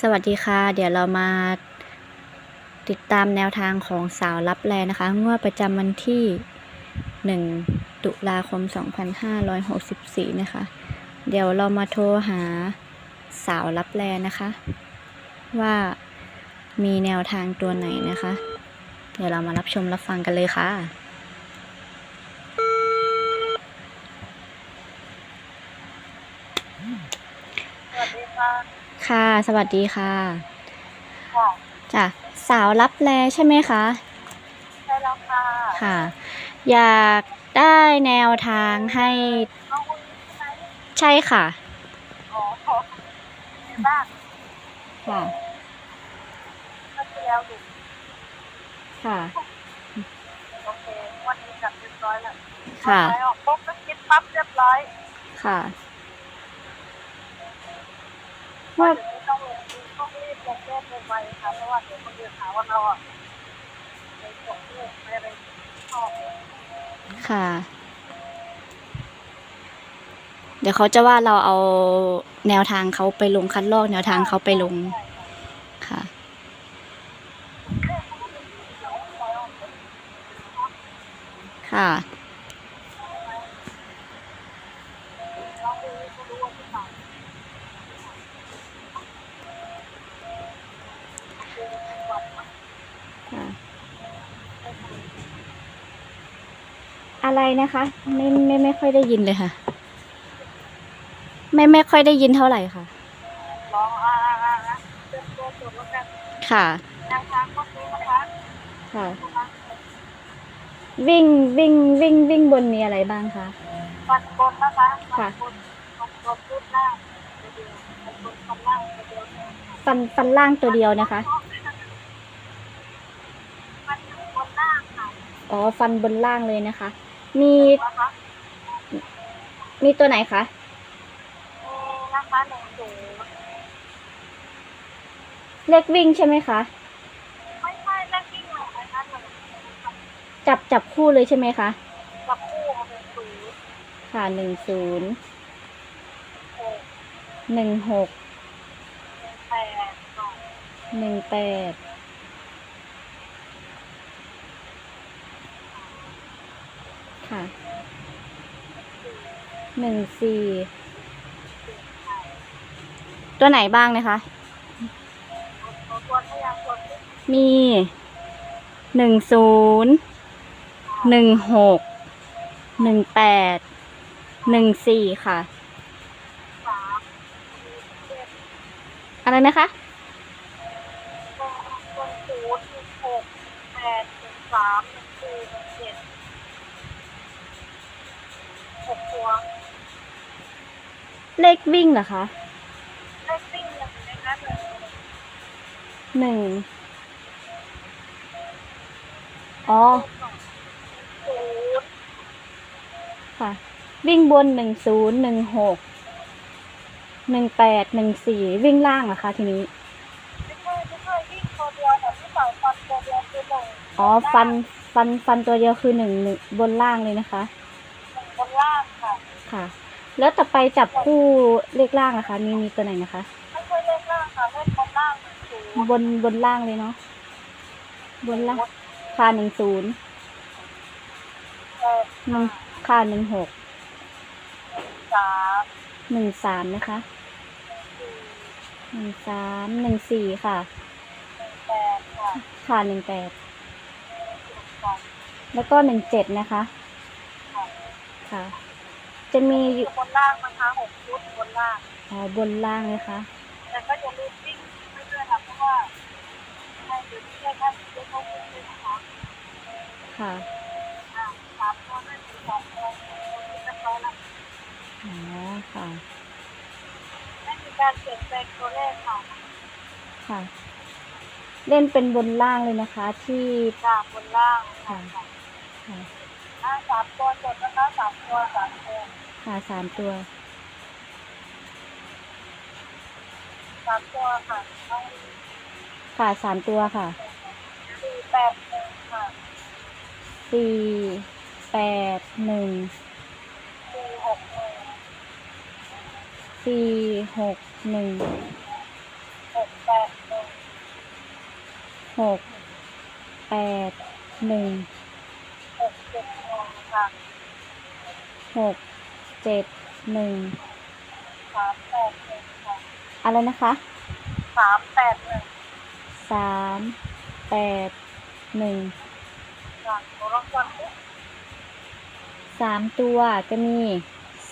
สวัสดีค่ะ เดี๋ยวเรามาติดตามแนวทางของสาวรับแลนะคะงวดประจำวันที่ 1 ตุลาคม 2564 นะคะ เดี๋ยวเรามาโทรหาสาวรับแลนะคะ ว่ามีแนวทางตัวไหนนะคะ เดี๋ยวเรามารับชมรับฟังกันเลยค่ะ สวัสดีค่ะ ค่ะ สวัสดีค่ะค่ะจ้ะสาวรับแลใช่ไหมคะ ใช่แล้วค่ะค่ะ อยากได้แนวทางให้น้องอุ้ยใช่ไหมใช่ค่ะอ๋อขอในบ้านค่ะ ก็ที่แล้วอยู่ค่ะ โอเควันนี้จัดเรียบร้อยแล้วค่ะไปออกปุ๊บก็คิดปั๊บเรียบร้อย ค่ะ ว่าว่ต้องต้องรีบลงเลขไวๆค่ะเพราะว่าเดี๋ยวคนอื่นหาว่าเราอะไปส่งเลขไปอะไรชอบค่ะ เดี๋ยวเขาจะว่าเราเอาแนวทางเขาไปลงคัดลอก แนวทางเขาไปลงค่ะ ค่ะ น้องอุ้ยก็รู้ว่าที่ไหน ค่ะ อะไรนะคะไม่ไม่ไม่ค่อยได้ยินเลยค่ะ ไม่ไม่ค่อยได้ยินเท่าไหร่ค่ะลองอ่าอ่าอ่าอ่าเติมตัวจดแล้วกันค่ะแนวทางก็คือนะคะค่ะ วิ่งวิ่งวิ่งวิ่งบนมีอะไรบ้างคะฟันบนนะคะค่ะฟันบนฟันบนรูปล่างตัวเดียวฟันบนฟันล่างตัวเดียวฟันฟันล่างตัวเดียวนะคะฟันบนล่างค่ะอ๋อฟันบนล่างเลยนะคะ มี นะคะมีตัวไหนคะมีนะคะหนึ่งศูนย์เลขวิ่งใช่ไหมคะ ไม่ใช่เลขที่หนึ่งนะคะหนึ่งจับจับคู่เลยใช่ไหมคะจับคู่หนึ่งศูนย์ค่ะหนึ่งศูนย์หกหนึ่งหกแปดสองหนึ่งแปด ค่ะหนึ่งสี่ตัวไหนบ้างนะคะตัวตัวพยายามตัวที่มีหนึ่งศูนย์หนึ่งหกหนึ่งแปดหนึ่งสี่ค่ะสามมีเจ็ดอะไรนะคะ หนึ่งศูนย์หนึ่งหกแปดหนึ่งสามหนึ่งสี่หนึ่งเจ็ดหกตัว เลขวิ่งเหรอคะเลขวิ่งหนึ่งนะคะหนึ่งหนึ่งอ๋อศูนย์ค่ะ วิ่งบนหนึ่งศูนย์หนึ่งหกหนึ่งแปดหนึ่งสี่วิ่งล่างเหรอคะทีนี้ไม่ใช่ไม่ใช่วิ่งตัวเดียวแต่ที่สายฟันตัวเดียวคือหนึ่งอ๋อฟันฟันฟันตัวเดียวคือหนึ่งหนึ่งบนล่างเลยนะคะหนึ่งบนล่างค่ะ ค่ะ แล้วต่อไปจับคู่เลขล่างนะคะ มีมีตัวไหนนะคะ ไม่ใช่เลขล่างค่ะเลขบนล่างศูนย์บนบนล่างเลยเนาะบนล่างค่ะหนึ่งศูนย์แปดหนึ่งค่ะหนึ่งหกสามหนึ่งสามนะคะสี่หนึ่งสามหนึ่งสี่ค่ะแปดค่ะค่ะหนึ่งแปดสองแล้วก็หนึ่งเจ็ดนะคะ ค่ะ จะมีออยู่ยู่บนล่างนะคะหกชุดบนล่าง อ๋อบนล่างนะคะแต่ก็จะรีบวิ่งไม่เรื่อยๆค่ะเพราะว่าให้เดี๋ยวนี้ได้แค่เยอะเขาวิ่งเลยนะคะค่ะอ่าสามตัวได้ถึงสองตัวคิดเรียบร้อยแล้วอ๋อค่ะไม่มีการเปลี่ยนแปลงตัวเลขค่ะค่ะ เล่นเป็นบนล่างเลยนะคะ ที่จากบนล่างค่ะ ค่ะ อ่าสามตัวจดนะคะสามตัวสามตัวค่ะสามตัวสามตัวค่ะต้องค่ะสามตัวค่ะสี่แปดหนึ่งค่ะสี่แปดหนึ่งสี่หกหนึ่งสี่หกหนึ่งหกแปดหนึ่งหกแปดหนึ่งหกเจ็ดหนึ่ง ค่ะหกเจ็ดหนึ่งสามแปดหนึ่งค่ะอะไรนะคะสามแปดหนึ่งสามแปดหนึ่งค่ะหนูลองฟังดิสามตัวจะมี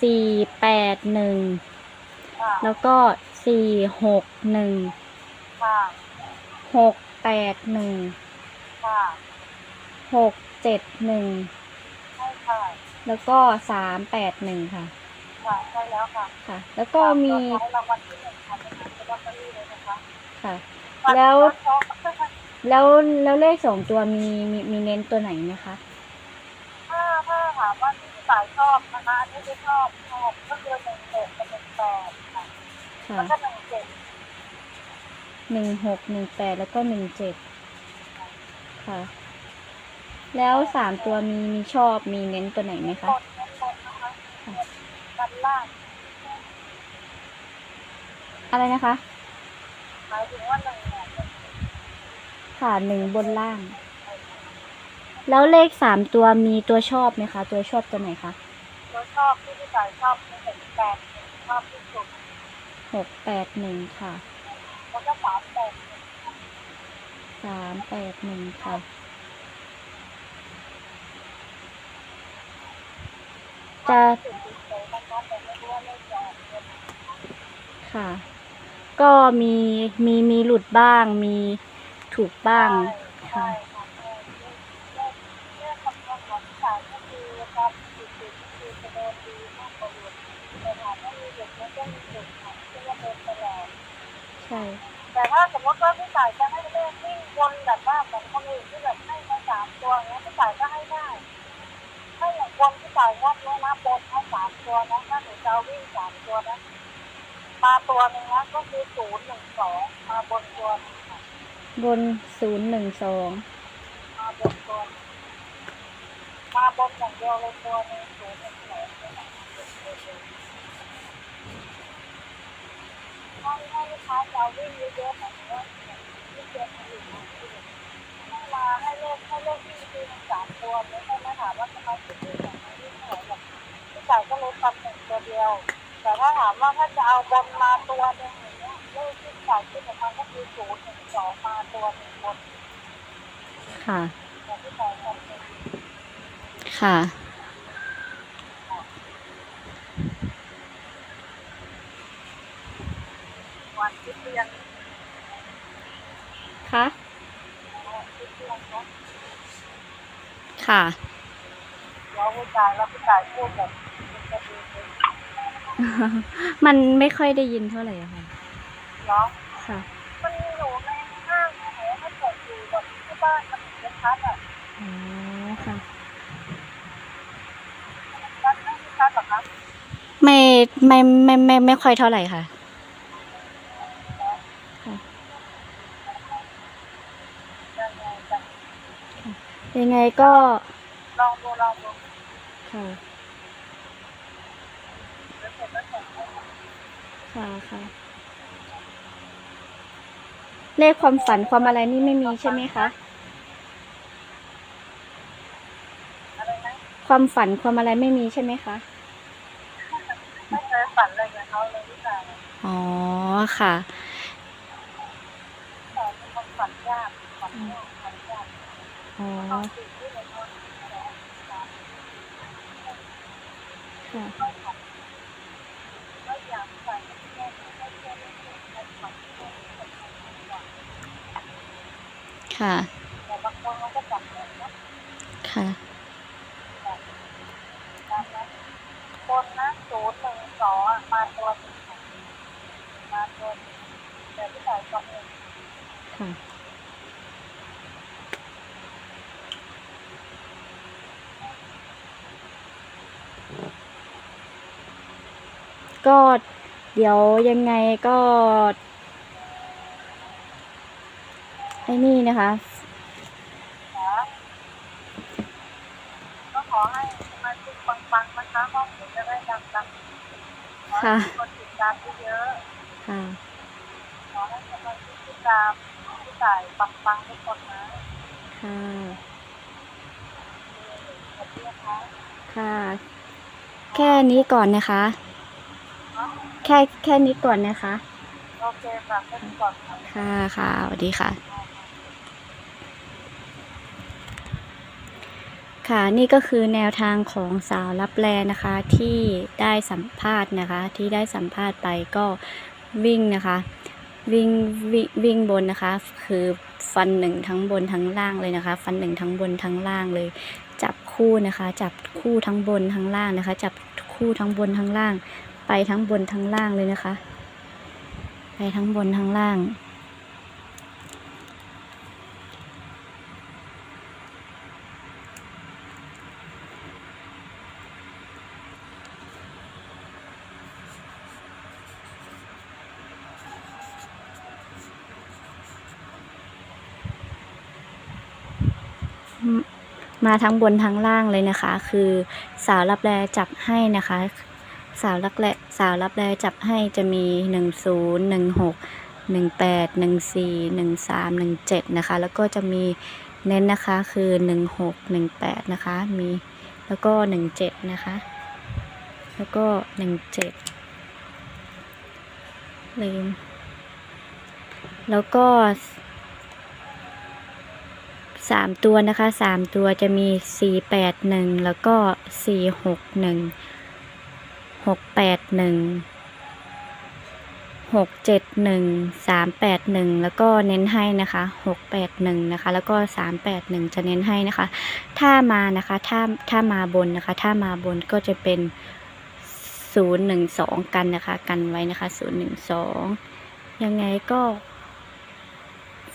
สี่แปดหนึ่งค่ะแล้วก็สี่หกหนึ่งค่ะหกแปดหนึ่งค่ะหกเจ็ดหนึ่งใช่ ค่ะแล้วก็สามแปดหนึ่งค่ะ ค่ะใช่แล้วค่ะค่ะ แล้วก็มีขอให้รางวัลที่หนึ่งค่ะเป็นเป็นลอตเตอรี่เลยนะคะค่ะ แล้วแล้วแล้วเลขสองตัวมีมีมีเน้นตัวไหนไหมคะถ้าถ้าถามว่าที่สายชอบนะคะอันนี้ที่ชอบชอบก็คือหนึ่งหกกับหนึ่งแปดค่ะค่ะแล้วก็หนึ่งเจ็ดหนึ่งหกหนึ่งแปดแล้วก็หนึ่งเจ็ดค่ะ แล้วสามตัวมีมีชอบมีเน้นตัวไหนไหมคคะนเน้นคนนะคะด้านล่างอะไรนะคะหมายถึงว่าหนึ่งเนี่ยค่ะหนึ่งบนล่าง แล้วเลขสามตัวมีตัวชอบไหมคะ ตัวชอบตัวไหนคะเราชอบที่ที่สายชอบคือหนึ่งแปดหนึ่งชอบที่สุดหกแปดหนึ่งค่ะแล้วก็สามแปดหนึ่งสามแปดหนึ่งค่ะ จะค่ะ ก็มีมีมีหลุดบ้าง มีถูกบ้างใช่ค่ะใช่แต่ถ้าผมว่าก็มีหลุดค่ะที่ว่าสมมติว่าพี่สายจะให้เลขวิ่งวนแบบว่าเหมือนคนอื่นที่แบบให้มาสามตัวเงี้ยพี่สายก็ให้ได้ถ้า อย่างวนพี่ยว่าเนี่ยนะบนให้สามตัวนะถ้าหนูจะเอาวิ่งสามตัวนะ มาตัวหนึ่งนะก็คือศูนย์หนึ่งสองมาบนตัวหนึ่งค่ะบนศูนย์หนึ่งสองมาบนตัวหนึ่งมาบนอย่างเดียวเลยตัวหนึ่งศูนย์หนึ่งสองเนี่ยนะให้ให้ลูกค้าจะเอาวิ่งเยอะๆแบบนี้ที่เจนผลิตมาที่ให้มาให้เลขให้เลขวิ่งคือสามตัวไม่ใช่มาถามว่าทำไมที่วิ่ง อย่างนี้วิ่งเท่าไหร่หรอกพี่จ่ายก็เลยทำหนึ่งตัวเดียว แต่ถ้าถามว่าถ้าจะเอาบนมาตัวหนึ่งอย่างเงี้ยเลขที่จ่ายขึ้นออกมาก็คือศูนย์หนึ่งสองมาตัวหนึ่งบนค่ะแต่พี่จ่ายทำหนึ่งค่ะ วันที่เรียนค่ะ วันที่เรียนเนาะ ค่ะ แล้วพี่จ่ายแล้ว พี่จ่ายพูดแบบเป็นกระดีเลยมันไม่ค่อยได้ยินเท่าไหร่อะค่ะ เนาะค่ะ มันมีหนูในห้างหนูให้เปิดอยู่แบบที่บ้านมันถึงจะชัดอะอ๋อ ค่ะ ชัดไม่ชัดหรอคะไม่ไม่ไม่ไม่ไม่ค่อยเท่าไหร่ค่ะค่ะยังไงจะยังไงก็ลองดูลองดู ค่ะ เดี๋ยวเสร็จแล้วส่งให้ ค่ะค่ะ เลขความฝันความอะไรนี่ไม่มีใช่ไหมคะอะไรนะความฝันความอะไรไม่มีใช่ไหมคะไม่เคยฝันเลยกับเขาเลยพี่จ่ายอ๋อค่ะแต่เป็นคนฝันยากฝันยากฝันยากอ๋อต้องสิ่งที่เราทำแล้วค่ะ ก็อยากใส่แค่ไม่แค่ไม่แค่ไม่ฝันแค่ไม่ฝัน ค่ะ แต่บางคนเขาก็จับเลยนะค่ะ ตามนั้นคนนะศูนย์หนึ่งสองอะมาตัวหนึ่งค่ะมาตัวหนึ่งแต่พี่จ่ายสองหนึ่งค่ะ ก็เดี๋ยวยังไงก็ ไอ้นี่นะคะนะก็ขอให้สมาชิกปังๆนะคะห้องหนูจะได้ดังๆขอให้ค่ะมีคนติดตามเยอะค่ะๆขอให้สมาชิกตามพี่ต่ายฟังฟังทุกคนนะค่ะสวัสดีนะคะค่ะ แค่นี้ก่อนนะคะ แค่แค่นี้ก่อนนะคะ โอเคค่ะแค่นี้ก่อนค่ะ ค่ะค่ะสวัสดีค่ะ ค่ะนี่ก็คือแนวทางของสาวรับแลนะคะที่ได้สัมภาษณ์นะคะ ที่ได้สัมภาษณ์ไปก็วิ่งนะคะวิ่งวิ่งวิ่งบนนะคะ คือฟันหนึ่งทั้งบนทั้งล่างเลยนะคะ ฟันหนึ่งทั้งบนทั้งล่างเลย จับคู่นะคะ จับคู่ทั้งบนทั้งล่างนะคะ จับคู่ทั้งบนทั้งล่าง ไปทั้งบนทั้งล่างเลยนะคะ ไปทั้งบนทั้งล่าง มาทั้งบนทั้งล่างเลยนะคะ คือสาวรับแลจับให้นะคะ สาวรับแลสาวรับแลจับให้จะมีหนึ่งศูนย์หนึ่งหกหนึ่งแปดหนึ่งสี่หนึ่งสามหนึ่งเจ็ดนะคะ แล้วก็จะมีเน้นนะคะคือหนึ่งหกหนึ่งแปดนะคะ มีแล้วก็หนึ่งเจ็ดนะคะ แล้วก็หนึ่งเจ็ดลืม แล้วก็ สามตัวนะคะสามตัวจะมีสี่แปดหนึ่งแล้วก็สี่หกหนึ่งหกแปดหนึ่งหกเจ็ดหนึ่งสามแปดหนึ่งแล้วก็เน้นให้นะคะหกแปดหนึ่งนะคะ แล้วก็สามแปดหนึ่งจะเน้นให้นะคะ ถ้ามานะคะถ้าถ้ามาบนนะคะ ถ้ามาบนก็จะเป็นศูนย์หนึ่งสองกันนะคะ กันไว้นะคะศูนย์หนึ่งสองยังไงก็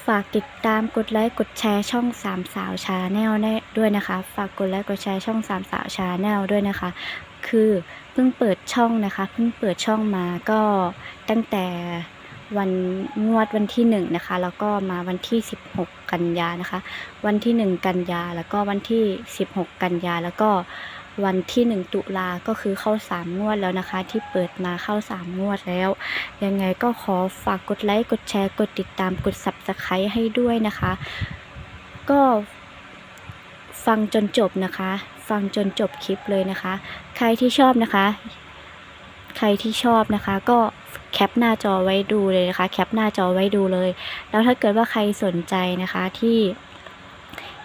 ฝากติดตามกดไลค์กดแชร์ช่องสามสาวชาแนลได้ด้วยนะคะ ฝากกดไลค์กดแชร์ช่องสามสาวชาแนลด้วยนะคะ คือเพิ่งเปิดช่องนะคะเพิ่งเปิดช่องมาก็ตั้งแต่วันงวดวันที่หนึ่งนะคะ แล้วก็มาวันที่สิบหกกันยานะคะ วันที่หนึ่งกันยาแล้วก็วันที่สิบหกกันยาแล้วก็ วันที่หนึ่งตุลาก็คือเข้าสามงวดแล้วนะคะ ที่เปิดมาเข้าสามงวดแล้ว ยังไงก็ขอฝากกดไลค์กดแชร์กดติดตามกด subscribe ให้ด้วยนะคะ ก็ฟังจนจบนะคะ ฟังจนจบคลิปเลยนะคะ ใครที่ชอบนะคะ ใครที่ชอบนะคะ ก็แคปหน้าจอไว้ดูเลยนะคะ แคปหน้าจอไว้ดูเลย แล้วถ้าเกิดว่าใครสนใจนะคะที่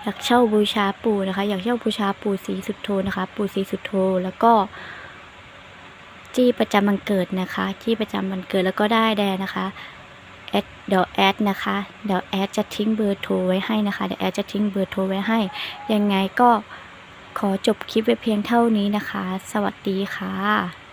อยากเช่าบูชาปู่นะคะ อยากเช่าบูชาปู่ศรีสุดโทนะคะ ปู่ศรีสุดโทแล้วก็ จี้ประจำวันเกิดนะคะ จี้ประจำวันเกิดแล้วก็ได้แดนะคะแอดเดี๋ยวแอดนะคะ เดี๋ยวแอดจะทิ้งเบอร์โทรไว้ให้นะคะ เดี๋ยวแอดจะทิ้งเบอร์โทรไว้ให้ ยังไงก็ขอจบคลิปไว้เพียงเท่านี้นะคะ สวัสดีค่ะ